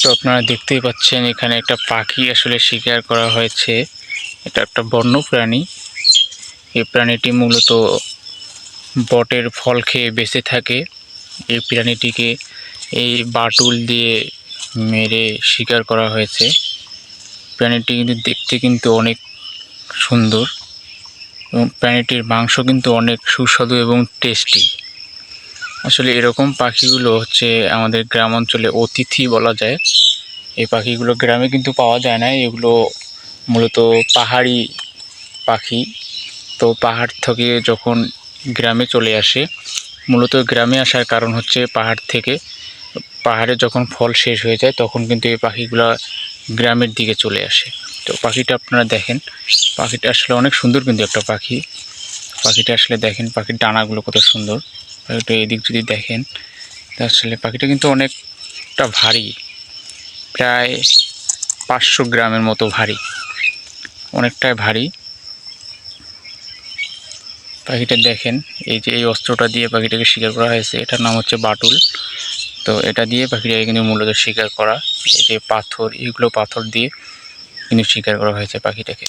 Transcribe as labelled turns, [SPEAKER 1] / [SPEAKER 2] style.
[SPEAKER 1] তো আপনারা দেখতেই পাচ্ছেন, এখানে একটা পাখি আসলে শিকার করা হয়েছে। এটা একটা বন্য প্রাণী এই প্রাণীটি মূলত বটের ফল খেয়ে বেঁচে থাকে। এই প্রাণীটিকে এই বাটুল দিয়ে মেরে শিকার করা হয়েছে। প্রাণীটি কিন্তু দেখতে কিন্তু অনেক সুন্দর এবং প্রাণীটির মাংস কিন্তু অনেক সুস্বাদু এবং টেস্টি। আসলে এরকম পাখিগুলো হচ্ছে আমাদের গ্রাম অঞ্চলে অতিথি বলা যায়। এই পাখিগুলো গ্রামে কিন্তু পাওয়া যায় না, এগুলো মূলত পাহাড়ি পাখি। তো পাহাড় থেকে যখন গ্রামে চলে আসে, মূলত গ্রামে আসার কারণ হচ্ছে পাহাড় থেকে, পাহাড়ে যখন ফল শেষ হয়ে যায়, তখন কিন্তু এই পাখিগুলো গ্রামের দিকে চলে আসে। তো পাখিটা আপনারা দেখেন, পাখিটা আসলে অনেক সুন্দর কিন্তু একটা পাখি। পাখিটা আসলে দেখেন, পাখির ডানাগুলো কত সুন্দর। পাখিটা এদিক যদি দেখেন। আসলে পাখিটা কিন্তু অনেকটা ভারী। প্রায় পাঁচশো গ্রামের মতো ভারী। অনেকটাই ভারী। পাখিটা দেখেন, এই যে এই অস্ত্রটা দিয়ে পাখিটাকে শিকার করা হয়েছে। এটার নাম হচ্ছে বাটুল। তো এটা দিয়ে পাখিটাকে কিন্তু মূলত শিকার করা। এই যে পাথর, এগুলো পাথর দিয়ে কিন্তু শিকার করা হয়েছে পাখিটাকে।